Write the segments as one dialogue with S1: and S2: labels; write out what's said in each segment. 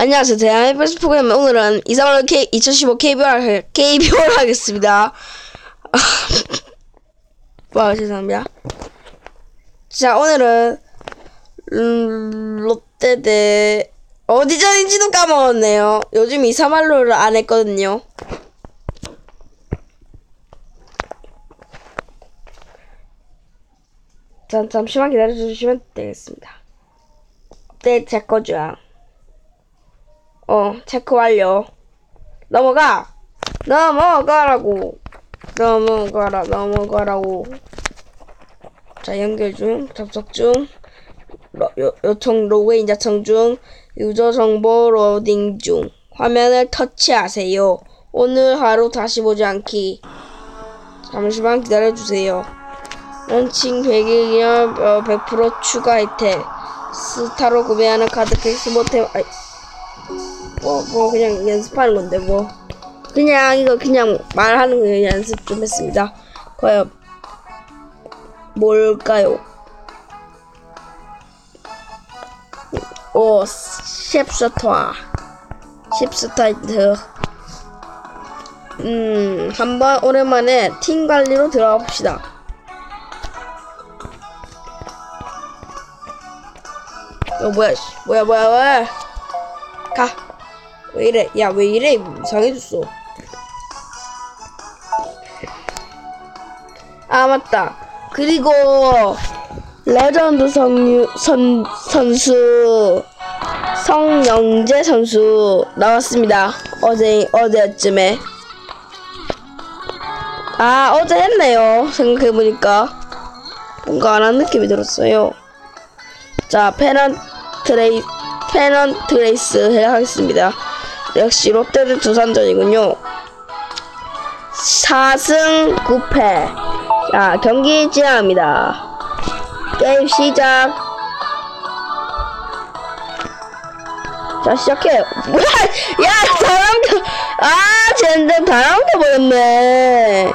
S1: 안녕하세요. 대한의 패스 프로그램 오늘은 K 2015 KBR KBR 하겠습니다. 와 죄송합니다. 자 오늘은 음, 롯데 대 어디전인지도 까먹었네요. 요즘 이사말로를 안 했거든요. 잠, 잠시만 기다려주시면 되겠습니다. 업데이트 제 거죠. 어, 체크 완료. 넘어가! 넘어가라고! 넘어가라, 넘어가라고. 자, 연결 중, 접속 중, 로, 요, 요청 로그인 자청 중, 유저 정보 로딩 중. 화면을 터치하세요. 오늘 하루 다시 보지 않기. 잠시만 기다려주세요. 런칭 100일 기념 어, 100% 추가 혜택. 스타로 구매하는 카드 팩스 모템, 아이. 뭐, 뭐, 그냥 연습하는 건데, 뭐. 그냥, 이거 그냥 말하는 거 연습 좀 했습니다. 과연, 뭘까요? 오, 셰프셔터. 셰프셔터. 음, 한번 오랜만에 팀 관리로 들어가 봅시다. 어, 뭐야, 씨. 뭐야, 뭐야, 뭐야. 가. 왜 이래? 야, 왜 이래? 이상해졌어. 아, 맞다. 그리고, 레전드 성유, 선, 선수, 성영재 선수 나왔습니다. 어제, 어제쯤에. 아, 어제 했네요. 생각해보니까. 뭔가 안 한 느낌이 들었어요. 자, 페넌 트레이, 페넌 트레이스 해야겠습니다. 역시 롯데대 두산전이군요. 4승 9패. 자, 경기 진행합니다. 게임 시작. 자, 시작해. 뭐야! 야, 다 남겨! 아, 쟤네 다 남겨버렸네.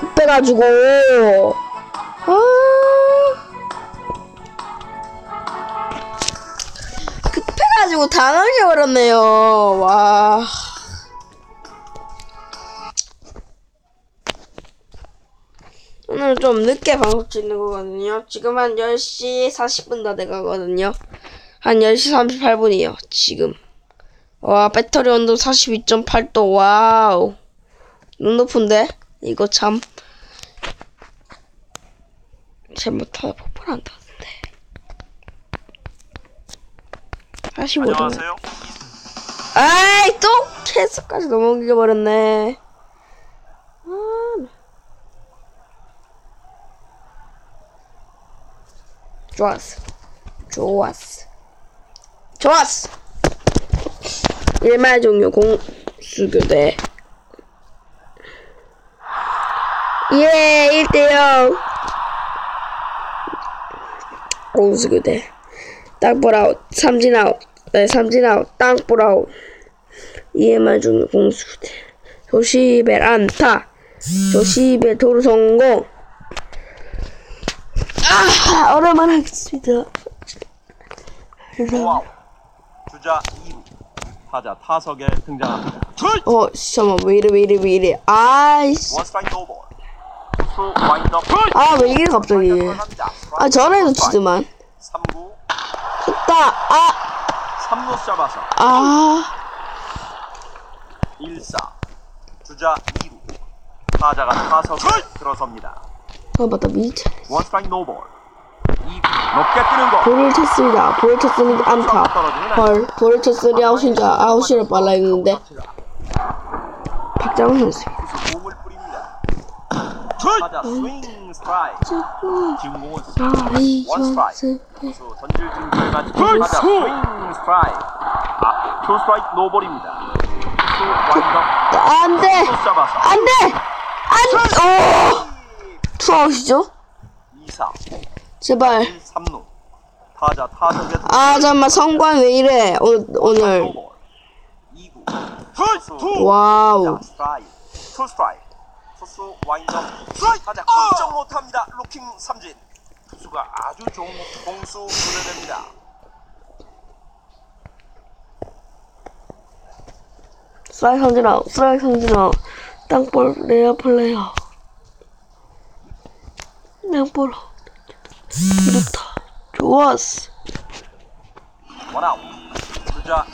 S1: 급해가지고. 아. 급해가지고 다 남겨버렸네요. 와. 오늘 좀 늦게 방송 찍는 거거든요. 지금 한 10시 40분 다 돼가거든요. 한 10시 38분이에요. 지금. 와, 배터리 온도 42.8도. 와우. 눈 높은데? 이거 참. 잘못하다 폭발한다는데. 45도.
S2: 안녕하세요.
S1: 아이, 또 캐스까지 넘어겨 버렸네. 아. 좋았어. 좋았어. 좋았어. 일말 종료 공수교대. 예, 1대0. 공수교대. 땅볼 아웃, 삼진 아웃, 네, 삼진 아웃, 땅볼 아웃. EMR 종료 공수교대. 조시벨 안타. 조시벨 도루 성공. 아, 오랜만에 하겠습니다.
S2: 와우. 주자 2루. 타자 타석에 등장합니다. 출!
S1: 어, 잠깐만, 왜 이래, 왜 이래, 왜 이래. 아이씨.
S2: 원 스트라이크 노볼. 투 와인드업.
S1: 아, 왜 이래, 갑자기. 아, 전에도 치더만.
S2: 3구.
S1: 됐다. 아,
S2: 3루 잡아서
S1: 아.
S2: 1사. 주자 2루. 타자가 타석에 들어섭니다.
S1: 아, 맞다, 미쳐.
S2: 원 스트라이크 노볼. 2구. 높게 뜨는 거.
S1: 볼을 쳤습니다. 볼을 쳤으니 안타. 헐, 볼을 쳤으니 아웃인 줄, 아웃이라 빨라 했는데. 박장훈 선수.
S2: 공을 뿌립니다. 타자 스윙 스트라이크. 지금 공은
S1: 아이,
S2: 원 스트라이크.
S1: 선수.
S2: 투수 던질 준비를 마치고 타자 스윙 스트라이크. 아, 투 스트라이크 노볼입니다. 투수 와인드업.
S1: 안 돼!
S2: 투수 잡아서
S1: 안 돼! 안 돼! 오! 투아웃이죠?
S2: 2사
S1: 제발.
S2: 3루 타자 타석에
S1: 아, 잠깐만, 성관 왜 이래, 오, 오늘.
S2: 노볼 2구 투수
S1: 와우.
S2: 투 스트라이크 투수 와인드업 스트라이크 타자 못합니다 루킹 삼진 투수가 아주 좋은 공수 보내냅니다
S1: 스트라이크 성진아, 스트라이크 성진아. 땅볼 레어 플레이어. 땅볼. 이렇다. 좋았어.
S2: 원아웃. 주자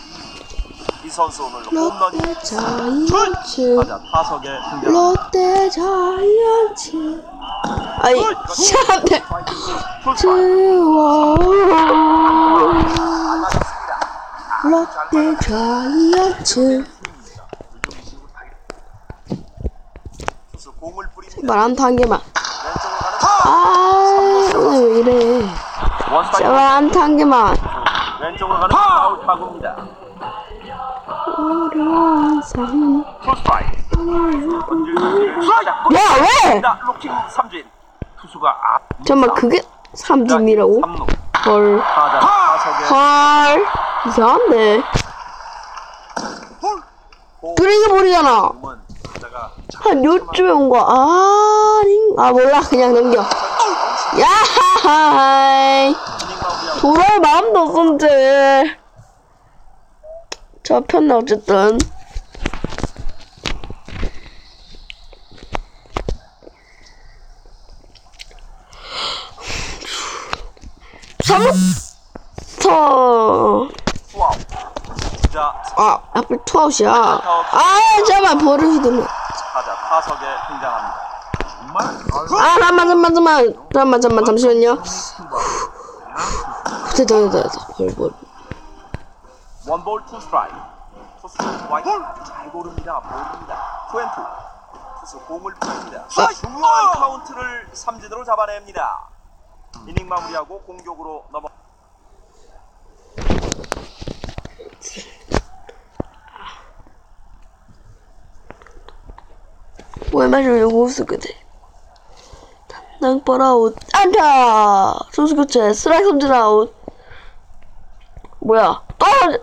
S2: 이 선수 오늘 홈런이
S1: 롯데 자이언츠.
S2: 타석에.
S1: 롯데 자이언츠. 지워.
S2: 안 맞았습니다.
S1: 롯데 자이언츠.
S2: 투수 공을 뿌립니다.
S1: 말 안타 한 개만.
S2: 왼쪽으로 가는
S1: 아, 오늘 왜 이래. 제발 개만.
S2: 왼쪽으로 가는 파울.
S1: 어려운 삶.
S2: 타자
S1: 야, 왜?
S2: 삼진. 투수가 앞.
S1: 잠깐만, 그게 삼진이라고?
S2: 3루.
S1: 헐. 헐. 이상한데.
S2: 공.
S1: 쓰레기 버리잖아.
S2: 공은 타자가
S1: 한 요쯤에 온 거. 아, 링. 아, 몰라. 그냥 넘겨. 야하하이. 돌아올 마음도 없었는데. 접혔네, 어쨌든. 삼루터.
S2: 투아웃. 주자
S1: 아, 앞에 투아웃이야. 아, 잠깐만, 버릇이 들어.
S2: 타자 타석에 등장합니다. 정말
S1: 아, 잠깐만, 잠깐만, 잠깐만. 잠깐만, 잠깐만, 잠시만요. 됐다, 됐다, 됐다. 벌, 벌.
S2: 원볼 투 스트라이크. 투수 스트라이크 잘 고릅니다. 볼입니다. 투앤투. 투수 공을 뿌립니다.
S1: 아.
S2: 중요한 카운트를 삼진으로 잡아냅니다. 이닝 마무리하고 공격으로 넘어.
S1: 왜 마시려고 웃을 거지? 낭벌 아웃. 안타! 소수 교체. 스트라이크 삼진 아웃. 뭐야? 떨어져!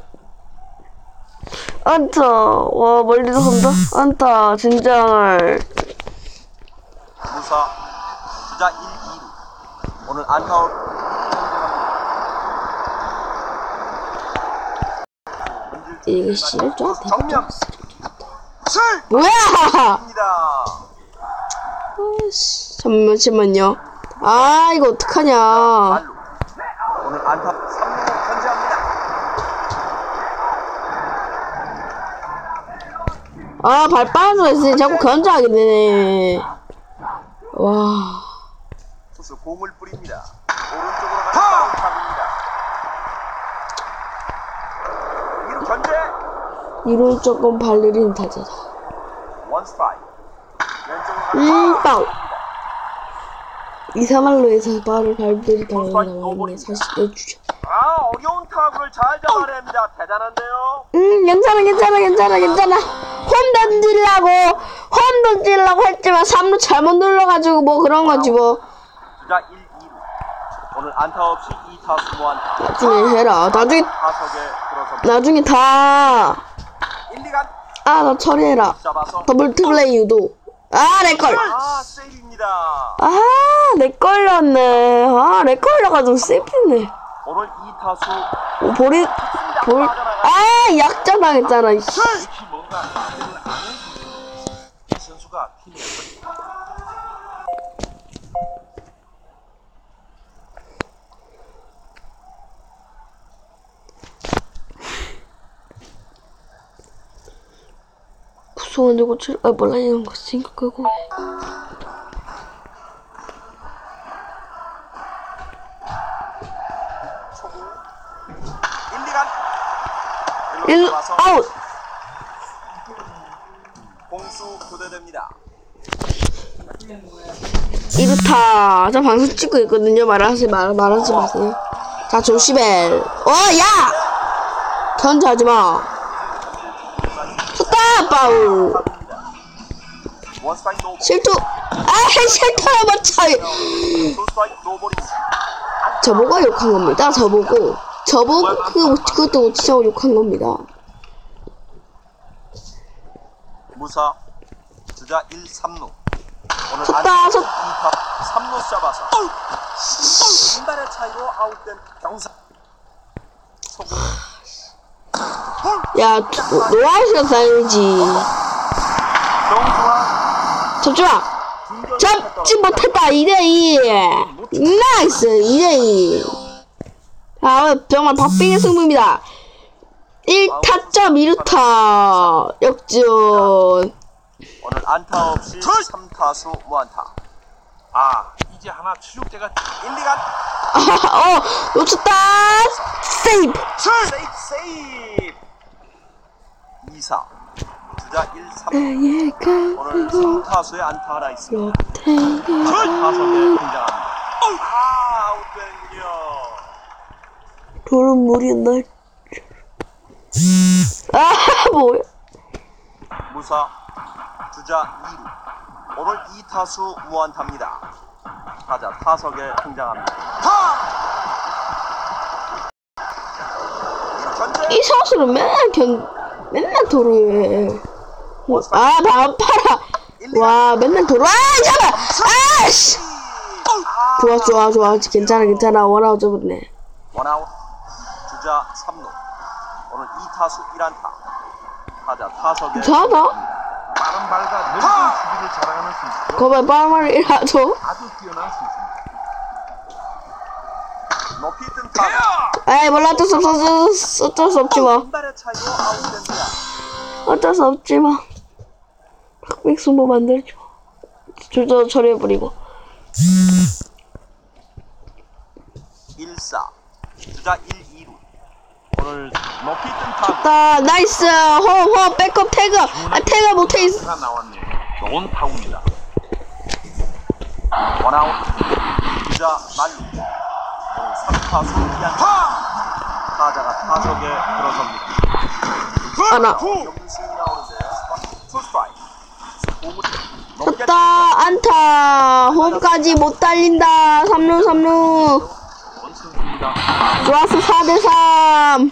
S1: 안타. 와, 멀리서 간다? 안타. 진장을.
S2: 무사 주자 1, 2루. 오늘 안타웃
S1: 씨를 좀
S2: 정면
S1: 뭐야! 아씨, 잠시만요. 아, 이거 어떡하냐.
S2: 오늘 안타 3루 견제합니다.
S1: 아, 발 빠져 있으니 자꾸 견제하게 되네. 와.
S2: 투수 공을 뿌립니다. 오른쪽으로 가는 파울 견제
S1: 이론 조금 발 느린 타자다.
S2: 원 스트라이크.
S1: 음.
S2: 파울.
S1: 이사말로에서 발을 밟으리다가 나왔네. 사실 주죠.
S2: 아 어려운 타구를 잘 잡아냅니다. 대단한데요.
S1: 음, 괜찮아, 괜찮아, 괜찮아, 괜찮아. 홈 던지려고, 홈 던지려고 했지만 3루 잘못 눌러가지고 뭐 그런 거지 뭐.
S2: 주자 1, 2루. 오늘 안타 없이 2타수 무안타.
S1: 나중에 해라. 나중에, 나중에 다.
S2: 1, 2간
S1: 아, 나 처리해라. 더블 플레이 유도. 아, 내 걸.
S2: 아 세이브입니다.
S1: 아, 내 걸렸네. 아, 내 걸려가지고 세이프네.
S2: 오늘 2타수
S1: 어, 볼이, 볼, 아, 약자당했잖아, 이씨.
S2: 뭔가 기대를 안 해. 이 선수가 팀에
S1: 무서운데 고칠, 아, 몰라, 이런 거 생각하고.
S2: 초구 1, 2간
S1: 1, 아웃!
S2: 공수 교대됩니다.
S1: 이렇다. 저 방송 찍고 있거든요. 말하지, 말, 말하지 마세요. 자, 조시벨. 어, 야! 견제하지 마. 쳤다! 파울. 실투. 아, 실투를 못
S2: 노볼이
S1: 저보고 욕한 겁니다. 저보고. 저보고 그, 그것도 못 치자고 욕한 겁니다.
S2: 무사 주자 1, 3루. 오늘 2타 3루 잡아서 한 발의 차이로 아웃된 경사. 초구
S1: 야, 노아시가 다행이지.
S2: 정중앙
S1: 잠시만. 잡지 못했다. 2대2. 나이스. 2대2. 아, 정말 박빙의 승부입니다. 1타점 2루타. 역전.
S2: 오늘 안타 없이 3타수 무안타. 아 이제 하나 때가 1, 2가
S1: 아, 어, 놓쳤다. 세이브.
S2: 세이프 세이프 2, 4 주자 1, 3
S1: 얘가
S2: 오늘 3타수에 안타 하나 있습니다.
S1: 옆에
S2: 타석에 등장합니다. 아 아웃되는군요.
S1: 저는 물이 날. 아, 뭐야.
S2: 무사 주자 2루 오늘 2타수 무안타입니다. 타자 타석에 등장합니다. 현재
S1: 이 선수는 맨날 견, 맨날 도루해. 아, 나 팔아. 와, 맨날 도루. 아, 잠깐! 아, 씨! 좋아, 좋아, 좋아. 괜찮아, 괜찮아. 원아웃 접었네.
S2: 원아웃 주자 3루 오늘 2타수 1안타 타자 타석에
S1: 괜찮아?
S3: 빠른 발과 넓은 수비를 자랑하는 선수
S1: 거봐요, 빨말을 일하죠.
S3: 아주 뛰어난 선수입니다.
S1: 에이, 몰라. 어쩔 수 없어. 어쩔 수- 없지 뭐. 어쩔 수 없지 뭐. 빅스모 만들죠. 줄도 처리해버리고.
S2: 1사 주자 1, 2루 오늘 높이 뜬
S1: 나, 나이스. 호, 호, 백업 태그. 아, 태그 못해 있어.
S3: 가 나왔네요. 좋은 타구입니다.
S2: 원아웃 주자 3 타수 2안타! 타자가 타석에 들어섭니다.
S1: 하나. 쳤다. 안타. 홈까지 못 달린다. 3루 3루.
S3: 좋은 선수입니다.
S1: 좋았어. 4대3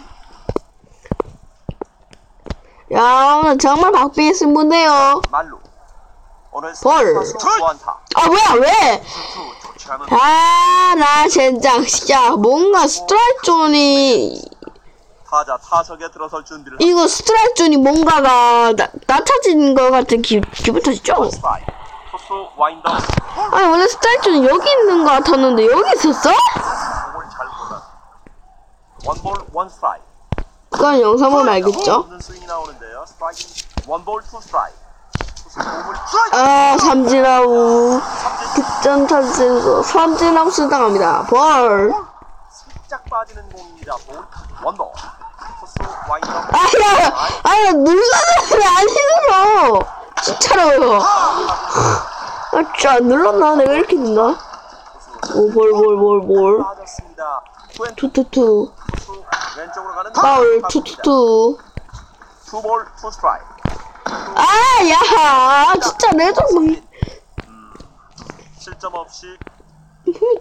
S1: 야 오늘 정말 박빙의 승부인데요.
S2: 만루 오늘
S1: 볼.
S2: 3타수 무안타.
S1: 아 뭐야? 왜? 아 나 젠장 진짜 뭔가 스트라이크 존이
S2: 타자 타석에 들어설 준비를
S1: 이거 스트라이크 존이 뭔가가 나, 낮춰진 것 같은 기, 기분 탓이죠?
S2: 투수 와인더
S1: 아니 원래 스트라이크 존이 여기 있는 것 같았는데 여기 있었어?
S2: 원볼 원
S1: 그건 영상 보면 알겠죠?
S2: 원볼 투 스트라이크
S1: 아 삼진아우. 득점 찬스에서 삼진아우 수당합니다. 볼.
S2: 살짝 빠지는 공입니다. 볼 와인더
S1: 아야 아야 눌렀는데 안 눌러 진짜로요 아 진짜 안 눌렀나? 내가 이렇게 눌나? 오볼 볼 볼볼.
S2: 빠졌습니다. 투앤
S1: 투투투 파울. 투투투.
S2: 투볼 투 스트라이크
S1: 아 야 진짜 내좀
S2: 실점 없이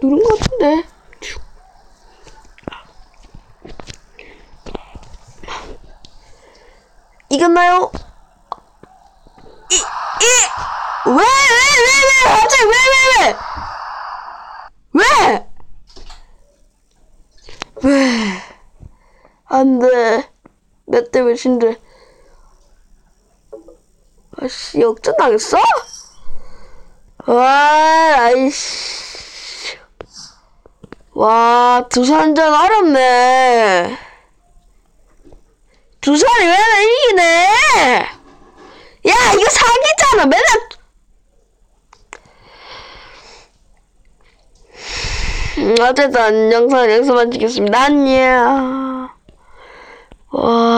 S1: 누른 것 같은데 이겼나요? 이, 이! 왜, 왜, 왜, 왜, 갑자기 왜, 왜, 왜? 왜? 왜? 안 돼. 몇대 몇인데. 아씨, 역전 당했어? 와, 아이씨. 와, 두산전 어렵네. 두산이 왜 이기네? 야, 이거 사기잖아. 맨날. 음, 어쨌든 영상 여기서 마치겠습니다. 안녕. 와.